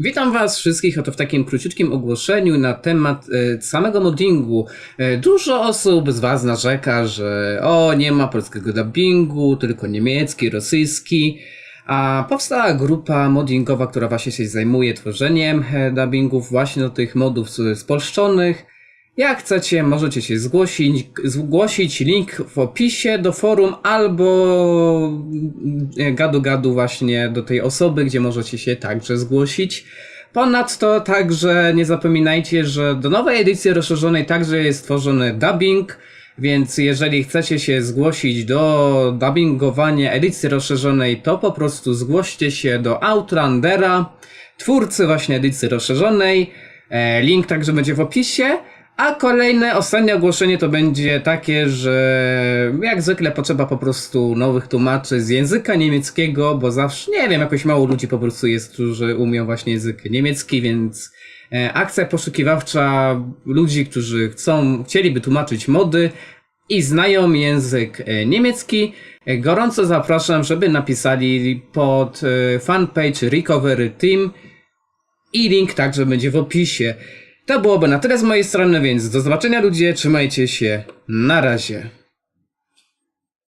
Witam Was wszystkich oto w takim króciutkim ogłoszeniu na temat e, samego moddingu. E, dużo osób z Was narzeka, że o, nie ma polskiego dubbingu, tylko niemiecki, rosyjski. A powstała grupa moddingowa, która właśnie się zajmuje tworzeniem e, dubbingów właśnie do tych modów spolszczonych. Jak chcecie, możecie się zgłosić, zgłosić link w opisie do forum albo e, gadu gadu właśnie do tej osoby, gdzie możecie się także zgłosić. Ponadto także nie zapominajcie, że do nowej edycji rozszerzonej także jest tworzony dubbing, więc jeżeli chcecie się zgłosić do dubbingowania edycji rozszerzonej, to po prostu zgłoście się do Outlandera, twórcy właśnie edycji rozszerzonej. E, Link także będzie w opisie. A kolejne, ostatnie ogłoszenie to będzie takie, że jak zwykle potrzeba po prostu nowych tłumaczy z języka niemieckiego, bo zawsze, nie wiem, jakoś mało ludzi po prostu jest, którzy umią właśnie język niemiecki, więc e, akcja poszukiwawcza ludzi, którzy chcą, chcieliby tłumaczyć mody i znają język e, niemiecki. E, Gorąco zapraszam, żeby napisali pod fanpage Recovery Team i link także będzie w opisie. To byłoby na tyle z mojej strony, więc do zobaczenia ludzie, trzymajcie się, na razie.